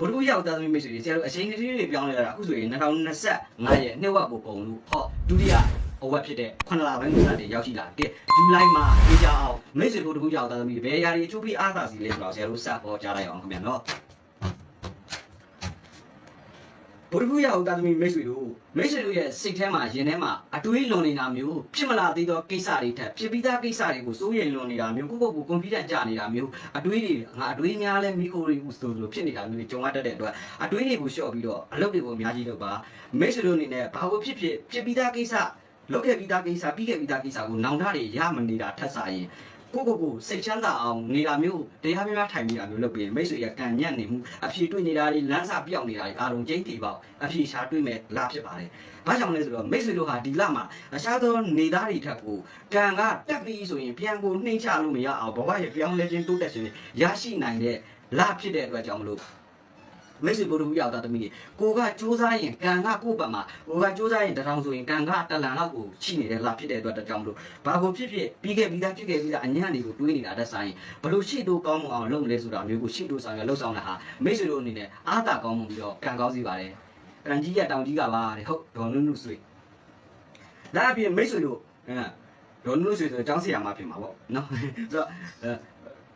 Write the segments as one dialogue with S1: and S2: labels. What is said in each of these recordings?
S1: ဘုဒ္ဓရောက်သားသမီးမိတ်ဆွေတွေဆရာတို့အချိန်ကလေးတွေပြောင်းလဲလာတာအခုဆိုရင်2025ရဲ့နှစ်ဝက်ကိုပုံလို့ဟောဒုတိယအဝက်ဖြစ်တဲ့9လပိုင်းကိုစတင်ရောက်ရှိလာတဲ့ဇူလိုင်မှာအေးကြအောင်မိတ်ဆွေတို့တခုရောက်သားသမီးတွေဘယ်အရာတွေအချိုးပြီးအားသာစီလဲဆိုတော့ဆရာတို့စပေါ်ကြားလိုက်အောင်ခင်ဗျာနော် ဘုရားဘူးရအောင်တာသမီမိတ်ဆွေတို့မိတ်ဆွေတို့ရဲ့စိတ်ထဲမှာရင်ထဲမှာအတွေးလွန်နေတာမျိုးဖြစ်မလာသေးသောကိစ္စတွေထက်ဖြစ်ပြီးသားကိစ္စတွေကိုစိုးရိမ်လွန်နေတာမျိုးကိုယ့်ကိုယ်ကိုကွန်ပျူတာကြာနေတာမျိုးအတွေးတွေငါအတွေးများလဲမိခိုတွေဥဆိုလိုဖြစ်နေတာမျိုးတွေကြုံရတတ်တဲ့အတွက်အတွေးတွေကိုလျှော့ပြီးတော့အလုပ်တွေကိုအများကြီးလုပ်ပါမိတ်ဆွေတို့အနေနဲ့ဘာလို့ဖြစ်ဖြစ်ဖြစ်ပြီးသားကိစ္စလုပ်ခဲ့ပြီးသားကိစ္စပြီးခဲ့ပြီးသားကိစ္စကိုနောင်တတွေရမနေတာထက်စားရင် ကိုကိုကိုစိတ်ချမ်းသာအောင်နေတာမျိုးတရားများများထိုင်နေတာမျိုးလုပ်ပြီးမိတ်ဆွေရကံညံ့နေမှုအဖြေတွေ့နေတာတွေလမ်းစာပြောင်းနေတာတွေအားလုံးကျိန်းတီပေါက်အဖြေရှာတွေ့မဲ့လာဖြစ်ပါတယ်။ဘာကြောင့်လဲဆိုတော့မိတ်ဆွေတို့ဟာဒီလမှာအခြားသောနေသားတွေထက်ကိုကံကတက်ပြီးဆိုရင်ပြန်ကိုနှိမ့်ချလို့မရအောင်ဘဝရဲ့ပြောင်းလဲခြင်းတိုးတက်ခြင်းတွေရရှိနိုင်တဲ့လဖြစ်တဲ့အတွက်ကြောင့်မလို့ မိတ်ဆွေဘုရားရောက်တာတမီးကိုကစူးစမ်းရင်ကံကကိုယ့်ဘက်မှာကိုကစူးစမ်းရင်တထောင်ဆိုရင်ကံကတလန်လောက်ကိုချိနေတဲ့လဖြစ်တဲ့အတွက်တကြောင်မလို့ဘာကိုဖြစ်ဖြစ်ပြီးခဲ့ပြီးသားဖြစ်ခဲ့ပြီးသားအညံ့တွေကိုတွေးနေတာတက်ဆိုင်ဘလို့ရှိတို့ကောင်းမအောင်လုပ်လဲဆိုတာမျိုးကိုရှိတို့ဆောင်ရလှုပ်ဆောင်တာဟာမိတ်ဆွေတို့အနေနဲ့အားသာကောင်းမှုပြီးတော့ကံကောင်းစီပါတယ်ကံကြီးရတောင်ကြီးကပါတဲ့ဟုတ်ဒေါ်နုနုဆွေဒါအပြင်မိတ်ဆွေတို့အဲဒေါ်နုနုဆွေဆိုအကြောင်းဆရာမဖြစ်မှာပေါ့နော်ဆိုတော့အဲ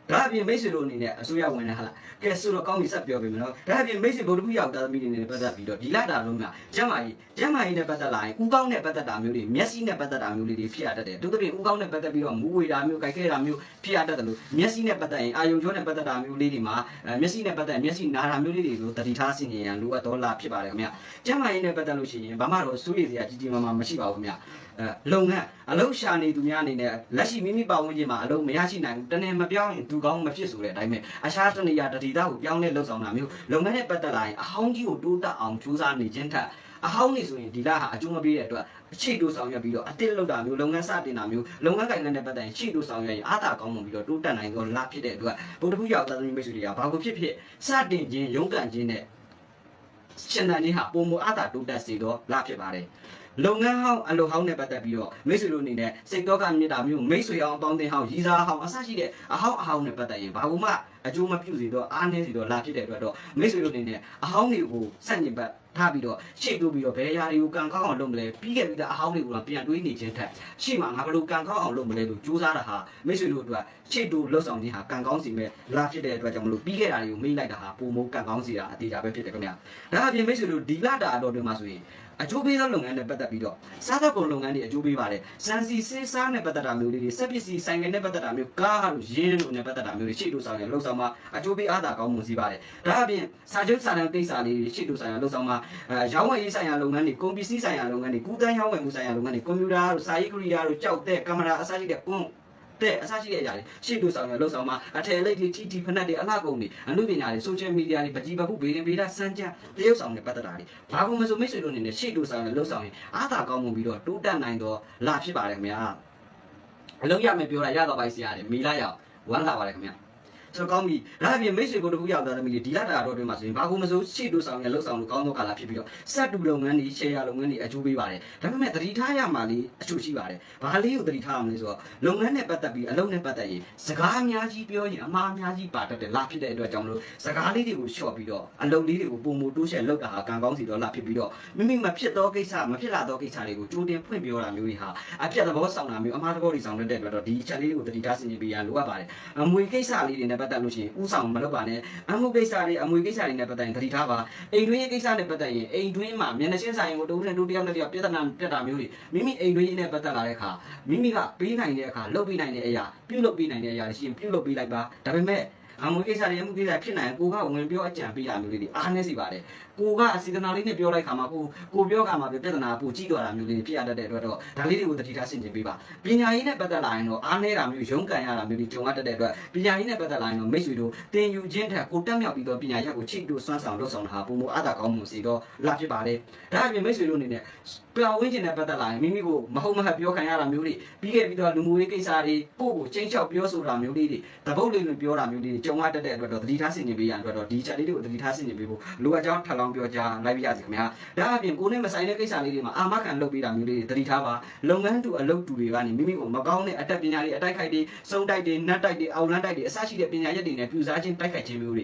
S1: ဒါအပြင်မိတ်ဆွေတို့အနေနဲ့အစိုးရဝင်နေဟာလားကဲဆိုတော့ကောင်းပြီဆက်ပြောပေးမယ်နော်ဒါအပြင်မိတ်ဆွေဗုဒ္ဓဘုရားတာသမီးတွေနဲ့ပတ်သက်ပြီးတော့ဒီလတာလုံးကကျမ်းမာရေးကျမ်းမာရေးနဲ့ပတ်သက်လာရင်ဥကောင်းနဲ့ပတ်သက်တာမျိုးတွေမျက်စိနဲ့ပတ်သက်တာမျိုးလေးတွေဖြစ်ရတတ်တယ်သူတို့ပြင်ဥကောင်းနဲ့ပတ်သက်ပြီးတော့မူဝေတာမျိုးကြိုက်ခဲတာမျိုးဖြစ်ရတတ်တယ်လို့မျက်စိနဲ့ပတ်သက်ရင်အာယုံကျောနဲ့ပတ်သက်တာမျိုးလေးတွေမှာအဲမျက်စိနဲ့ပတ်သက်မျက်စိနာတာမျိုးလေးတွေကိုတတိထားဆင်ခြင်ရန်လိုအပ်တော်လာဖြစ်ပါတယ်ခင်ဗျကျမ်းမာရေးနဲ့ပတ်သက်လို့ရှိရင်ဘာမှတော့စိုးရိမ်စရာကြီးကြီးမားမားမရှိပါဘူးခင်ဗျအဲလုပ်ငန်းအလုပ်ရှာနေသူများအနေနဲ့လက်ရှိမိမိပတ်ဝန်းကျင်မှာအလုပ်မရရှိနိုင်ဘူးတနေ့မပြောင်းရင်သူကောင်းမဖြစ်ဆိုတဲ့အတိုင်းပဲအခြားတနေရာတတိသားကိုပြောင်းလဲလှုပ်ဆောင်တာမျိုးလုပ်ငန်းနဲ့ပတ်သက်လာရင်အဟောင်းကြီးကိုတိုးတက်အောင်ကြိုးစားနေခြင်းထက်အဟောင်းနေဆိုရင်ဒီလဟာအကျိုးမပေးတဲ့အတွက်အခြေတိုးဆောင်ရွက်ပြီးတော့အတစ်လောက်တာမျိုးလုပ်ငန်းစတင်တာမျိုးလုပ်ငန်းကိုင်ငန်းနဲ့ပတ်သက်ရင်အခြေတိုးဆောင်ရွက်ရင်အားသာကောင်းမှုပြီးတော့တိုးတက်နိုင်သောလဖြစ်တဲ့အတွက်ဗုဒ္ဓဘုရားသာသမီမိတ်ဆွေတွေကဘာကိုဖြစ်ဖြစ်စတင်ခြင်းရုန်းကန်ခြင်းနဲ့ရှင်သန်ခြင်းဟာပုံမအားသာတိုးတက်စေသောလဖြစ်ပါတယ် လုပ်ငန်းဟောင်းအလုပ်ဟောင်းနဲ့ပတ်သက်ပြီးတော့မိတ်ဆွေတို့အနေနဲ့စိတ်တော့ကမြေတာမျိုးမိတ်ဆွေအောင်အပေါင်းအသင်းဟောင်းရီစားဟောင်းအစရှိတဲ့အဟောင်းအဟောင်းနဲ့ပတ်သက်ရင်ဘာလို့မှအကျိုးမပြုစေတော့အားနည်းစေတော့လာဖြစ်တဲ့အတွက်တော့မိတ်ဆွေတို့အနေနဲ့အဟောင်းတွေကိုစန့်ကျင်ဘက်ထားပြီးတော့ရှေ့တိုးပြီးတော့ဘယ်အရာတွေကိုကံကောင်းအောင်လုပ်မလဲပြီးခဲ့ပြီးသားအဟောင်းတွေကိုတော့ပြန်တွေးနေခြင်းထက်ရှေ့မှာငါဘယ်လိုကံကောင်းအောင်လုပ်မလဲလို့ကြိုးစားတာဟာမိတ်ဆွေတို့အတွက်ရှေ့တိုးလှုပ်ဆောင်ခြင်းဟာကံကောင်းစီမဲ့လာဖြစ်တဲ့အတွက်ကြောင့်မလို့ပြီးခဲ့တာတွေကိုမေ့လိုက်တာဟာပုံမိုးကံကောင်းစီတာအသေးချာပဲဖြစ်တယ်ခင်ဗျာဒါအပြင်မိတ်ဆွေတို့ဒီလတာအတော်တွင်မှာဆိုရင် အကျိုးပေးသောလုပ်ငန်းနဲ့ပတ်သက်ပြီးတော့စားသောက်ကုန်လုပ်ငန်းတွေအကျိုးပေးပါတယ်စံစီစေးစားနဲ့ပတ်သက်တာမျိုးလေးတွေစက်ပစ္စည်းဆိုင်ငယ်နဲ့ပတ်သက်တာမျိုးကားတို့ရင်းတို့နဲ့ပတ်သက်တာမျိုးတွေရှေ့တိုးဆောင်ရလှုပ်ဆောင်မှာအကျိုးပေးအားသာကောင်းမှုစီပါတယ်ဒါအပြင်စာချုပ်စာတမ်းကိစ္စလေးတွေရှေ့တိုးဆောင်ရလှုပ်ဆောင်မှာအဲရောင်းဝယ်ရေးဆိုင်ရာလုပ်ငန်းတွေကုန်ပစ္စည်းဆိုင်ရာလုပ်ငန်းတွေကူးတန်းရောင်းဝယ်မှုဆိုင်ရာလုပ်ငန်းတွေကွန်ပျူတာတို့စာရေးကရိယာတို့ကြောက်တဲ့ကင်မရာအစရှိတဲ့ကွန် တဲ့အစရှိတဲ့အရာတွေရှေ့တိုးဆောင်ရလှုပ်ဆောင်မှာအထည်လိပ်တွေတီတီဖနက်တွေအလှကုန်တွေအမှုပညာတွေ social media တွေပကြီးပခုဘေးရင်ဘေးတာစမ်းကြတရုပ်ဆောင်တွေပတ်သက်တာတွေဘာကုန်မဆိုမိတ်ဆွေတို့အနေနဲ့ရှေ့တိုးဆောင်ရလှုပ်ဆောင်ရင်အားသာကောင်းမှုပြီးတော့တိုးတက်နိုင်တော့လာဖြစ်ပါတယ်ခင်ဗျာအလုံးရမယ်ပြောတာရတော့ပိုက်စီရတယ်မိလိုက်ရအောင်ဝမ်းလာပါတယ်ခင်ဗျာ ဆိုတော့ကောင်းပြီဒါအပြင်မိတ်ဆွေကိုတခုရောက်တာသမီးတွေဒီလတာတော့တွင်မှာဆိုရင်ဘာကုန်မစိုးရှေ့တိုးဆောင်ရလှုပ်ဆောင်လို့ကောင်းသောကာလဖြစ်ပြီးတော့စက်တူလုပ်ငန်းတွေ share လုပ်ငန်းတွေအကျိုးပေးပါတယ်ဒါပေမဲ့သတိထားရမှာလေးအကျိုးရှိပါတယ်ဘာလေးကိုသတိထားရမလဲဆိုတော့လုပ်ငန်းနဲ့ပတ်သက်ပြီးအလုပ်နဲ့ပတ်သက်ရင်စကားအများကြီးပြောရင်အမှားအများကြီးပါတတ်တယ်လာဖြစ်တဲ့အတွက်ကြောင့်မလို့စကားလေးတွေကိုလျှော့ပြီးတော့အလုပ်လေးတွေကိုပုံမတိုးရှယ်လုပ်တာဟာကံကောင်းစီတော့လာဖြစ်ပြီးတော့မိမိမဖြစ်သောကိစ္စမဖြစ်လာသောကိစ္စတွေကိုကြိုတင်ဖွင့်ပြောတာမျိုးတွေဟာအပြတ်သဘောဆောင်တာမျိုးအမှားသဘောတွေဆောင်တဲ့အတွက်တော့ဒီချက်လေးတွေကိုသတိထားဆင်ခြင်ပေးရလိုအပ်ပါတယ်အမွေကိစ္စလေးတွေနဲ့ပတ်သက်လို့ရှိရင်ဥဆောင်မလုပ်ပါနဲ့အမှုကိစ္စတွေအမွေကိစ္စတွေနဲ့ပတ်သက်ရင်သတိထားပါအိမ်တွင်းရေးကိစ္စနဲ့ပတ်သက်ရင်အိမ်တွင်းမှာမျက်နှာချင်းဆိုင်ကိုတူနဲ့တူတယောက်နဲ့တယောက်ပြဿနာပြတ်တာမျိုးတွေမိမိအိမ်တွင်းရေးနဲ့ပတ်သက်လာတဲ့အခါမိမိကပေးနိုင်တဲ့အခါလုပ်ပေးနိုင်တဲ့အရာပြုလုပ်ပေးနိုင်တဲ့အရာတွေရှိရင်ပြုလုပ်ပေးလိုက်ပါဒါပေမဲ့ အမွေကိစ္စတွေအမှုကိစ္စဖြစ်နိုင်ကိုကဝင်ပြောအကြံပေးတာမျိုးလေးတွေအားနည်းစီပါတယ်ကိုကအစီကနာလေးနဲ့ပြောလိုက်ခါမှာကိုကိုပြောခါမှာပြဿနာပိုကြီးသွားတာမျိုးလေးဖြစ်ရတတ်တဲ့အတွက်တော့ဒါလေးတွေကိုတတိထားဆင်ခြင်ပေးပါပညာရေးနဲ့ပတ်သက်လာရင်တော့အားနည်းတာမျိုးရုန်းကန်ရတာမျိုးတွေကြုံရတတ်တဲ့အတွက်ပညာရေးနဲ့ပတ်သက်လာရင်တော့မိတ်ဆွေတို့တင်ယူခြင်းထက်ကိုတက်မြောက်ပြီးတော့ပညာရပ်ကိုချိတို့စွမ်းဆောင်လုပ်ဆောင်တာဟာပုံမအားသာကောင်းမှုစီတော့လာဖြစ်ပါတယ်ဒါအပြင်မိတ်ဆွေတို့အနေနဲ့ပြောင်းဝင်းခြင်းနဲ့ပတ်သက်လာရင်မိမိကိုမဟုတ်မဟတ်ပြောခံရတာမျိုးတွေပြီးခဲ့ပြီးတော့လူမှုရေးကိစ္စတွေကိုကိုချင်းချောက်ပြောဆိုတာမျိုးလေးတွေတပုတ်လေးလိုပြောတာမျိုးလေးတွေကြုံရတတ်တဲ့အတွက်တော့တတိထားဆင်ခြင်ပေးရတဲ့အတွက်တော့ဒီချက်လေးတွေကိုတတိထားဆင်ခြင်ပေးဖို့လိုအပ်ကြောင်းထပ်လောင်းပြောကြားလိုက်ပြရစီခင်ဗျာဒါအပြင်ကိုနဲ့မဆိုင်တဲ့ကိစ္စလေးတွေမှာအာမခံလုပ်ပေးတာမျိုးလေးတွေတတိထားပါလုပ်ငန်းတူအလုပ်တူတွေကနေမိမိကိုမကောင်းတဲ့အတက်ပညာတွေအတိုက်ခိုက်တွေစုံတိုက်တွေနတ်တိုက်တွေအောင်လန်းတိုက်တွေအစရှိတဲ့ပညာရက်တွေနဲ့ပြူစားခြင်းတိုက်ခိုက်ခြင်းမျိုးတွေ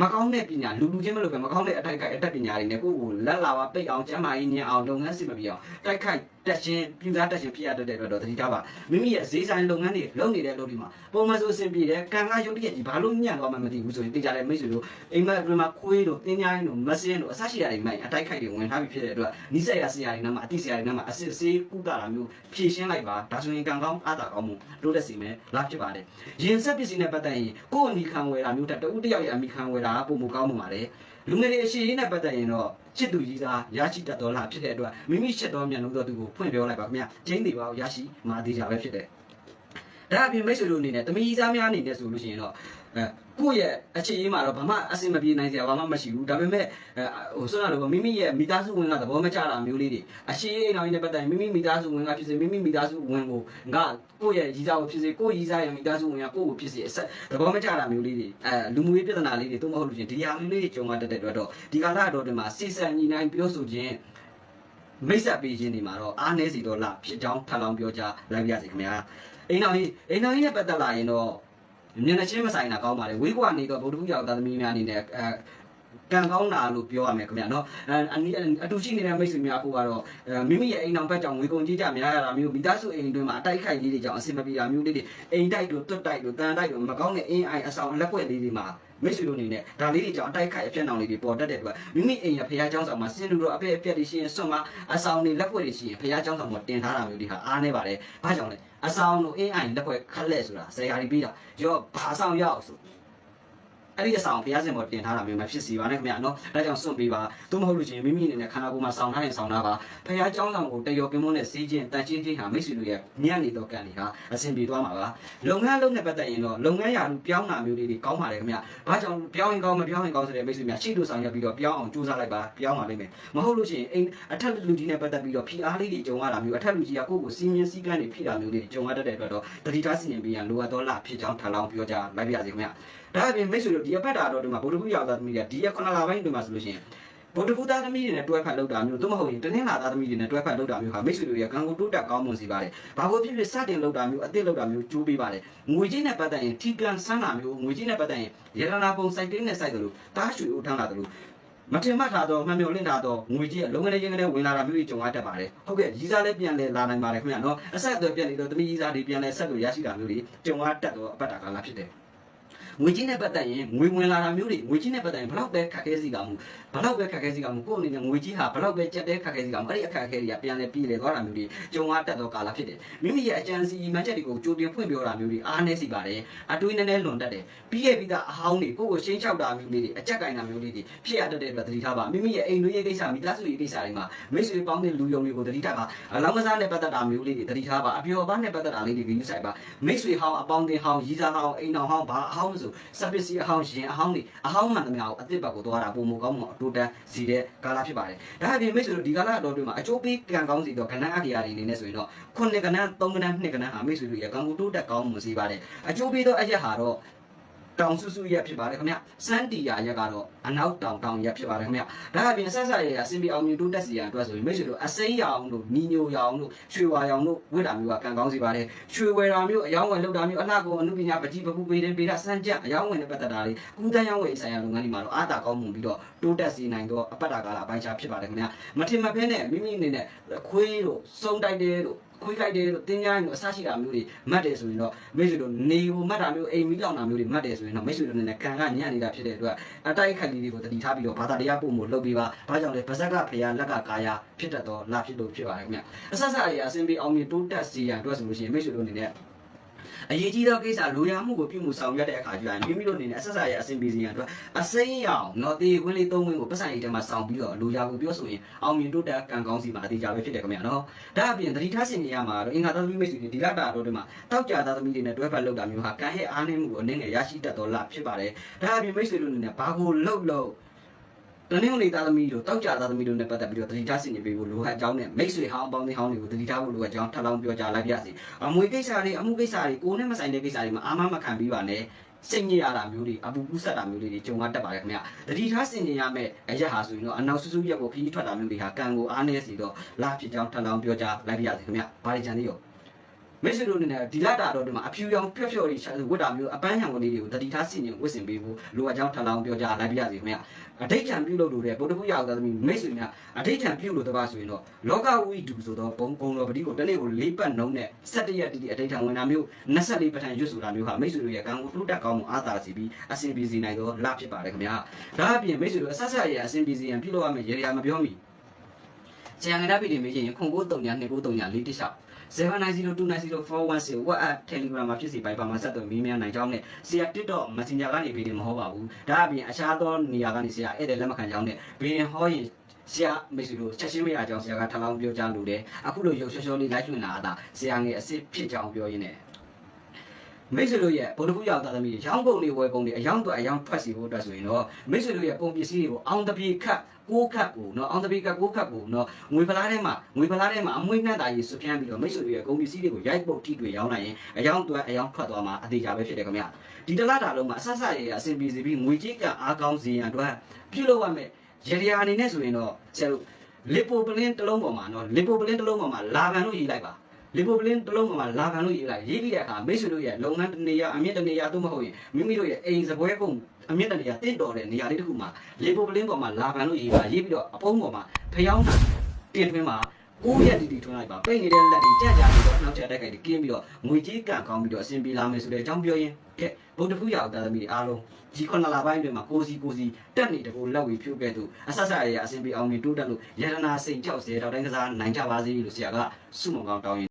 S1: မကောင်းတဲ့ပညာလူလူချင်းမလို့ပဲမကောင်းတဲ့အတိုက်ခိုက်အတက်ပညာတွေနဲ့ကိုယ့်ကိုလက်လာပါပိတ်အောင်ကျမ်းမာရေးညံအောင်လုပ်ငန်းစစ်မပြေအောင်တိုက်ခိုက်တက်ရှင်ပြူသားတက်ရှင်ဖြစ်ရတတ်တဲ့အတွက်တော့သတိထားပါမိမိရဲ့ဈေးဆိုင်လုပ်ငန်းတွေလုပ်နေတဲ့လုပ်တွေမှာပုံမှန်ဆိုအဆင်ပြေတယ်ကံကရုပ်တရက်ကြီးဘာလို့ညံ့သွားမှမသိဘူးဆိုရင်တေချာတယ်မိတ်ဆွေတို့အိမ်မက်တွေမှာခွေးတို့တင်းကြိုင်းတို့မစင်းတို့အဆရှိတာတွေမိုက်အတိုက်ခိုက်တွေဝင်ထားပြီးဖြစ်တဲ့အတွက်နီးစက်ရဆရာတွေနားမှာအတိဆရာတွေနားမှာအစစ်ဆေးကုသတာမျိုးဖြည့်ရှင်းလိုက်ပါဒါဆိုရင်ကံကောင်းအားသာကောင်းမှုတိုးတက်စီမယ်လားဖြစ်ပါတယ်ရင်ဆက်ပစ္စည်းနဲ့ပတ်သက်ရင်ကိုယ့်အမိခံဝယ်တာမျိုးတက်တူတယောက်ရဲ့အမိခံဝယ်တာပုံမကောင်းမှုပါတယ်လူငယ်တွေအရှိရေးနဲ့ပတ်သက်ရင်တော့ချစ်သူကြီးစားရရှိတတ်တော်လားဖြစ်တဲ့အတွက်မိမိရှစ်တော်မြန်လို့တော့သူကိုဖွင့်ပြောလိုက်ပါခင်ဗျကျင်းတွေပါကိုရရှိမာသေးကြပဲဖြစ်တယ်ဒါအပြင်မိတ်ဆွေတို့အနေနဲ့တမီးစားများအနေနဲ့ဆိုလို့ရှိရင်တော့ အဲကိုယ့်ရဲ့အခြေအင်းမှာတော့ဘာမှအဆင်မပြေနိုင်စရာဘာမှမရှိဘူးဒါပေမဲ့ဟိုဆိုတော့မိမိရဲ့မိသားစုဝင်ကသဘောမကျတာမျိုးလေးတွေအရှိအိမ်အောင်နဲ့ပတ်သက်မိမိမိသားစုဝင်ကဖြစ်စေမိမိမိသားစုဝင်ကိုငါကိုယ့်ရဲ့ရီစားကိုဖြစ်စေကိုယ့်ရီစားရဲ့မိသားစုဝင်ကကိုယ့်ကိုဖြစ်စေအဆက်သဘောမကျတာမျိုးလေးတွေအဲလူမှုရေးပြဿနာလေးတွေသို့မဟုတ်လို့ချင်းဒီဟာမျိုးလေးတွေကြုံရတတ်တဲ့အတွက်တော့ဒီကာလတော်တွေမှာစိစံညီနိုင်ပြောဆိုခြင်းမိတ်ဆက်ပေးခြင်းဒီမှာတော့အားနည်းစီတော့လာဖြစ်ကြောင်းထပ်လောင်းပြောကြလိုက်ပါရစေခင်ဗျာအိမ်တော်ကြီးအိမ်တော်ကြီးနဲ့ပတ်သက်လာရင်တော့ မျက်နှာချင်းမဆိုင်တာကောင်းပါလေဝေးကွာနေတော့ဗုဒ္ဓဘုရားသားသမီးများအနေနဲ့အဲ ကံကောင်းတာလို့ပြောရမယ်ခင်ဗျာနော်အနီးအတူရှိနေတဲ့မိတ်ဆွေများကိုကတော့မိမိရဲ့အိမ်အောင်ဘက်ကြောင့်ဝေကုန်ကြီးကြများရတာမျိုးမိသားစုအိမ်တွင်းမှာအတိုက်ခိုက်လေးတွေကြောင့်အဆင်မပြေတာမျိုးလေးတွေအိမ်တိုက်တို့တွတ်တိုက်တို့တန်တိုက်တို့မကောင်းတဲ့အင်းအိုင်အဆောင်လက်ွက်လေးတွေမှာမိတ်ဆွေတို့အနေနဲ့ဒါလေးတွေကြောင့်အတိုက်ခိုက်အပြက်နောင်လေးတွေပေါ်တတ်တဲ့အတွက်မိမိအိမ်ရဖရားကျောင်းဆောင်မှာစင်တူတော့အပြက်အပြက်တွေရှိရင်စွန့်မှာအဆောင်တွေလက်ွက်တွေရှိရင်ဖရားကျောင်းဆောင်မှာတင်ထားတာမျိုးတွေဟာအားနေပါတယ်။ဘာကြောင့်လဲအဆောင်တို့အင်းအိုင်လက်ွက်ခက်လက်ဆိုတာဆရာကြီးပြီးတာရောဘာဆောင်ရောက်ဆို အဲ့ဒီအဆောင်ဘုရားရှင်ပေါ်တင်ထားတာမျိုးမဖြစ်စီပါနဲ့ခင်ဗျာနော်ဒါကြောင့်စွန့်ပေးပါသို့မဟုတ်လို့ချင်းမိမိအနေနဲ့ခန္ဓာကိုယ်မှာဆောင်ထားရင်ဆောင်ထားပါဘုရားကြောင်းဆောင်ကိုတရော်ကင်းမွန်းနဲ့စေးခြင်းတန်ချင်းချင်းဟာမိတ်ဆွေတို့ရဲ့ညံ့နေတော့ကံတွေဟာအဆင်ပြေသွားမှာပါလုပ်ငန်းလုပ်နဲ့ပတ်သက်ရင်တော့လုပ်ငန်းရာလူပြောင်းတာမျိုးလေးတွေကောင်းပါတယ်ခင်ဗျာဘာကြောင့်ပြောင်းရင်ကောင်းမပြောင်းရင်ကောင်းဆိုတဲ့မိတ်ဆွေများရှိလို့ဆောင်ရပြီးတော့ပြောင်းအောင်ကြိုးစားလိုက်ပါပြောင်းပါလိမ့်မယ်မဟုတ်လို့ချင်းအိမ်အထက်လူကြီးနဲ့ပတ်သက်ပြီးတော့ဖိအားလေးတွေကြုံရတာမျိုးအထက်လူကြီးကကိုယ့်ကိုစီးမြင်စည်းကမ်းတွေဖိတာမျိုးတွေကြုံရတတ်တဲ့အတွက်တော့တတိထားစီရင်ပေးရန်လိုအပ်တော့လာဖြစ်ကြောင်းထပ်လောင်းပြောကြလိုက်ပါရစေခင်ဗျာဒါအပြင်မိတ်ဆွေတို့ဒီအပတ်တာတော့ဒီမှာဗုဒ္ဓဘုရားသားသမီးတွေကဒီရက်9လပိုင်းတွေမှာဆိုလို့ရှိရင်ဗုဒ္ဓဘုသားသမီးတွေနဲ့တွဲဖက်လောက်တာမျိုးသို့မဟုတ်ရင်တနင်္လာသားသမီးတွေနဲ့တွဲဖက်လောက်တာမျိုးဟာမိတ်ဆွေတို့ရဲ့ကံကိုတိုးတက်ကောင်းမွန်စေပါတယ်။ဘာလို့ဖြစ်ဖြစ်စတင်လောက်တာမျိုးအသစ်လောက်တာမျိုးကြိုးပေးပါတယ်။ငွေကြီးနဲ့ပတ်သက်ရင်ထီကန်ဆန်းတာမျိုးငွေကြီးနဲ့ပတ်သက်ရင်ရတနာပုံစိုက်တင်းနဲ့စိုက်တယ်လို့တားရွှေဦးထမ်းလာတယ်လို့မထင်မှတ်ထားတော့မှန်မြော်လင့်ထားတော့ငွေကြီးအလုံးငယ်ချင်းကလေးဝင်လာတာမျိုးကြီးကြုံရတတ်ပါတယ်။ဟုတ်ကဲ့ရီးစားလည်းပြန်လဲလာနိုင်ပါတယ်ခင်ဗျာနော်။အဆက်အသွယ်ပြန်နေတော့သမီးရီးစားတွေပြန်လဲဆက်လို့ရရှိတာမျိုးတွေကြုံရတတ်တော့အပတ်တာကာလဖြစ်တယ်။ ငွေချင်းနဲ့ပတ်သက်ရင်ငွေဝင်လာတာမျိုးတွေငွေချင်းနဲ့ပတ်သက်ရင်ဘလောက်ပဲခက်ခဲစီကမှုဘလောက်ပဲခက်ခဲစီကမှုကိုယ့်အနေနဲ့ငွေကြီးဟာဘလောက်ပဲကြက်တဲခက်ခဲစီကမှုအဲ့ဒီအခက်အခဲတွေကပြန်လဲပြည်လေသွားတာမျိုးတွေကြုံရတတ်သောကာလဖြစ်တယ်မိမိရဲ့အကြံစီမှန်ချက်တွေကိုကြိုတင်ဖွင့်ပြောတာမျိုးတွေအားနည်းစီပါတယ်အတွေးနည်းနည်းလွန်တတ်တယ်ပြီးခဲ့ပြီးသားအဟောင်းတွေကိုယ့်ကိုရှင်းချောက်တာမျိုးလေးတွေအကြက်ကင်တာမျိုးလေးတွေဖြစ်ရတတ်တဲ့အတွက်သတိထားပါမိမိရဲ့အိမ်တွင်းရေးကိစ္စမိသားစုရေးကိစ္စတွေမှာမိတ်ဆွေပေါင်းတဲ့လူယုံတွေကိုသတိထားပါအလောင်းကစားနဲ့ပတ်သက်တာမျိုးလေးတွေသတိထားပါအပျော်အပန်းနဲ့ပတ်သက်တာလေးတွေဂရုစိုက်ပါမိတ်ဆွေဟောင်းအပေါင်းတင်ဟောင်းရီးစားဟောင်းအိမ်တော်ဟောင်းဘာအဟောင်းဆိုစပစ္စည်းအဟောင်းရင်အဟောင်းတွေအဟောင်းမှန်သမျှကိုအသစ်ဘက်ကိုသွားတာပုံမကောင်းမှုအတူတန်းစီတဲ့ကာလဖြစ်ပါတယ်ဒါအပြင်မိတ်ဆွေတို့ဒီကာလအတော်တွင်မှာအကျိုးပေးကံကောင်းစီတော့ကဏ္ဍအက္ခရာတွေအနေနဲ့ဆိုရင်တော့ခုနှစ်ကဏ္ဍသုံးကဏ္ဍနှစ်ကဏ္ဍဟာမိတ်ဆွေတို့ရဲ့ကံကိုတိုးတက်ကောင်းမှုစီပါတယ်အကျိုးပေးသောအရက်ဟာတော့ တောင်ဆူဆူရက်ဖြစ်ပါတယ်ခင်ဗျစန်းတီယာရက်ကတော့အနောက်တောင်တောင်ရက်ဖြစ်ပါတယ်ခင်ဗျဒါအပြင်ဆက်ဆက်ရရအစင်ပြေအောင်မြူတိုးတက်စီရန်အတွက်ဆိုရင်မိတ်ဆွေတို့အစိမ်းရောင်တို့နီညိုရောင်တို့ရွှေဝါရောင်တို့ဝိတာမျိုးကကံကောင်းစီပါတယ်ရွှေဝယ်တာမျိုးအယောင်းဝယ်လုပ်တာမျိုးအလှကုန်အမှုပညာပကြီးပပူပေးတယ်ပေးတာစမ်းကြအယောင်းဝယ်နဲ့ပတ်သက်တာလေးကူးတန်းရောင်းဝယ်ဆိုင်ရာလုပ်ငန်းတွေမှာတော့အားတာကောင်းမှုပြီးတော့တိုးတက်စီနိုင်တော့အပတ်တာကာလအပိုင်းခြားဖြစ်ပါတယ်ခင်ဗျမထင်မဖဲနဲ့မိမိအနေနဲ့ခွေးတို့စုံတိုက်တယ်တို့ခွေးခိုက်တယ်လို့တင်းကြိုင်းလို့အဆရှိတာမျိုးတွေမှတ်တယ်ဆိုရင်တော့မိတ်ဆွေတို့နေကိုမှတ်တာမျိုးအိမ်မီလောင်တာမျိုးတွေမှတ်တယ်ဆိုရင်တော့မိတ်ဆွေတို့နဲ့ကံကညံ့နေတာဖြစ်တဲ့အတွက်အတိုက်ခိုက်လေးတွေကိုတတိထားပြီးတော့ဘာသာတရားပို့မှုလုပ်ပြီးပါဘာကြောင့်လဲဗဇက်ကဖရာလက်ကကာယဖြစ်တတ်တော့လာဖြစ်လို့ဖြစ်ပါတယ်ခင်ဗျအဆက်ဆက်ရအစင်ပြီးအောင်မြင်တိုးတက်စီရန်အတွက်ဆိုလို့ရှိရင်မိတ်ဆွေတို့အနေနဲ့ အရေးကြီးသောကိစ္စလိုရာမှုကိုပြုမှုဆောင်ရွက်တဲ့အခါကျရင်မိမိတို့အနေနဲ့အဆက်ဆက်ရအစင်ပြီးစီရန်အတွက်အစိမ်းရောင်နော်တေခွင်းလေးသုံးခွင်းကိုပတ်စံရည်ထဲမှာဆောင်ပြီးတော့လိုရာကိုပြောဆိုရင်အောင်မြင်တိုးတက်ကံကောင်းစီမှာအသေးကြပဲဖြစ်တယ်ခင်ဗျာနော်ဒါအပြင်သတိထားစင်နေရမှာတော့အင်္ဂါသမီးမိတ်ဆွေတွေဒီလတာတော့ဒီမှာတောက်ကြသားသမီးတွေနဲ့တွဲဖက်လောက်တာမျိုးဟာကံရဲ့အားနည်းမှုကိုအနည်းငယ်ရရှိတတ်တော်လာဖြစ်ပါတယ်ဒါအပြင်မိတ်ဆွေတို့အနေနဲ့ဘာကိုလှုပ်လှုပ် တနင်္ဂနွေသားသမီးတို့တောက်ကြသားသမီးတို့နဲ့ပတ်သက်ပြီးတော့တတိထားစင်နေပေးဖို့လိုအပ်အကြောင်းနဲ့မိတ်ဆွေဟောင်းပေါင်းတဲ့ဟောင်းတွေကိုတတိထားဖို့လိုအပ်အကြောင်းထပ်လောင်းပြောကြလိုက်ပါရစေအမွေကိစ္စတွေအမှုကိစ္စတွေကိုယ်နဲ့မဆိုင်တဲ့ကိစ္စတွေမှာအာမမခံပြီးပါနဲ့စိတ်ညစ်ရတာမျိုးတွေအပူပူဆက်တာမျိုးတွေကြုံရတတ်ပါတယ်ခင်ဗျတတိထားစင်နေရမယ့်အရက်ဟာဆိုရင်တော့အနောက်ဆူဆူရက်ကိုခီးထွက်တာမျိုးတွေဟာကံကိုအားနည်းစီတော့လာဖြစ်ကြောင်းထပ်လောင်းပြောကြလိုက်ပါရစေခင်ဗျဘာတွေကြံသေးရော မိတ်ဆွေတို့အနေနဲ့ဒီလတာတော့ဒီမှာအဖြူရောင်ပျော့ပျော့လေးဝတ်တာမျိုးအပန်းဟံကုန်လေးတွေကိုတတိထားစီနေဝတ်ဆင်ပေးဖို့လိုအပ်ကြောင်းထပ်လောင်းပြောကြလိုက်ပြရစီခင်ဗျအဋိဋ္ဌံပြုလုပ်လို့တဲ့ဗုဒ္ဓဘုရားသာသမီမိတ်ဆွေများအဋိဋ္ဌံပြုလို့တပါဆိုရင်တော့လောကဝိတုဆိုတော့ဘုံဘုံတော်ပတိကိုတနေ့ကို၄ပတ်နှုံးနဲ့17ရက်တိတိအဋိဋ္ဌံဝင်တာမျိုး24ပဋ္ဌာန်ရွတ်ဆိုတာမျိုးဟာမိတ်ဆွေတို့ရဲ့ကံကိုလှုပ်တက်ကောင်းမှုအားသာစီပြီးအစဉ်ပြေစီနိုင်တော့လဖြစ်ပါတယ်ခင်ဗျဒါအပြင်မိတ်ဆွေတို့အဆက်ဆက်ရဲ့အစဉ်ပြေစီရင်ပြုလုပ်ရမယ့်ရေရာမပြောမိဆရာငရပိတိမေးရင်ခွန်ကိုတုံညာနှစ်ကိုတုံညာလေးတိလျှောက် 0902904116 WhatsApp Telegram မှာဖြစ်စီပိုင်ပါမှာဆက်သွယ်မေးမြန်းနိုင်ကြောင်းနဲ့ဆရာ TikTok Messenger ကနေဗီဒီယိုမဟုတ်ပါဘူးဒါအပြင်အခြားသောနေရာကနေဆရာဧည့်သည်လက်မခံကြောင်းနဲ့ဘီရင်ဟောရင်ဆရာမိတ်ဆွေတို့ချက်ချင်းမရကြောင်းဆရာကထပ်လောင်းပြောကြားလို့တယ်အခုလိုရုပ်ရှောရှောလေး live လွှင့်လာတာဆရာငယ်အစ်စ်ဖြစ်ကြောင်းပြောရင်းနဲ့မိတ်ဆွေတို့ရဲ့ဗုဒ္ဓဘုရားသားသမီးရောင်းပုံတွေဝယ်ပုံတွေအယောင်တော့အယောင်ထွက်စီဖို့အတွက်ဆိုရင်တော့မိတ်ဆွေတို့ရဲ့ပုံပစ္စည်းတွေကိုအောင်တပြေခတ် ကိုးခတ်ကိုနော်အောင်တပြေခတ်ကိုးခတ်ကိုနော်ငွေဖလားထဲမှာငွေဖလားထဲမှာအမွှေးနှံ့တာကြီးဆွဖြန်းပြီးတော့မိတ်ဆွေတို့ရဲ့ကုန်ပစ္စည်းတွေကိုရိုက်ပုတ်ထိတွေရောင်းနိုင်ရင်အယောင်တော့အယောင်ထွက်သွားမှာအသေးချာပဲဖြစ်တယ်ခင်ဗျဒီတလားတာလုံးမှာအဆက်ဆက်ရရအဆင်ပြေစီပြီးငွေကြေးကအားကောင်းစေရန်အတွက်ပြုလုပ်ရမယ်ရရအနေနဲ့ဆိုရင်တော့ဆရာတို့လီပိုပလင်းတစ်လုံးပေါ်မှာနော်လီပိုပလင်းတစ်လုံးပေါ်မှာလာဗန်လို့ရေးလိုက်ပါလီပိုပလင်းတစ်လုံးမှာလာခံလို့ရေးလိုက်ရေးပြီးတဲ့အခါမိတ်ဆွေတို့ရဲ့လုပ်ငန်းတစ်နေရာအမြင့်တစ်နေရာသို့မဟုတ်ရင်မိမိတို့ရဲ့အိမ်စပွဲကုန် အမြင့်တစ်နေရာတင့်တော်တဲ့နေရာလေးတစ်ခုမှာလီပိုပလင်းပေါ်မှာလာခံလို့ရေးပါရေးပြီးတော့အပုံးပေါ်မှာဖျောင်းတာတင်သွင်းမှာကိုရက်တီတီထွန်းလိုက်ပါပိတ်နေတဲ့လက်တွေကြကြပြီးတော့နောက်ချက်တက်ခိုက်တွေကင်းပြီးတော့ငွေကြီးကန်ကောင်းပြီးတော့အဆင်ပြေလာမယ်ဆိုတဲ့အကြောင်းပြောရင်းကဲဗုဒ္ဓဖူးရအောင်တာသမီးတွေအားလုံးဒီခုနှစ်လပိုင်းအတွင်းမှာကိုစီကိုစီတက်နေတကူလက်ဝေဖြိုးခဲ့သူအဆက်ဆက်ရရအဆင်ပြေအောင်နေတိုးတက်လို့ယရနာစိန်ကြောက်စေတောက်တိုင်းကစားနိုင်ကြပါစေလို့ဆရာကဆုမွန်ကောင်းတောင်းရင်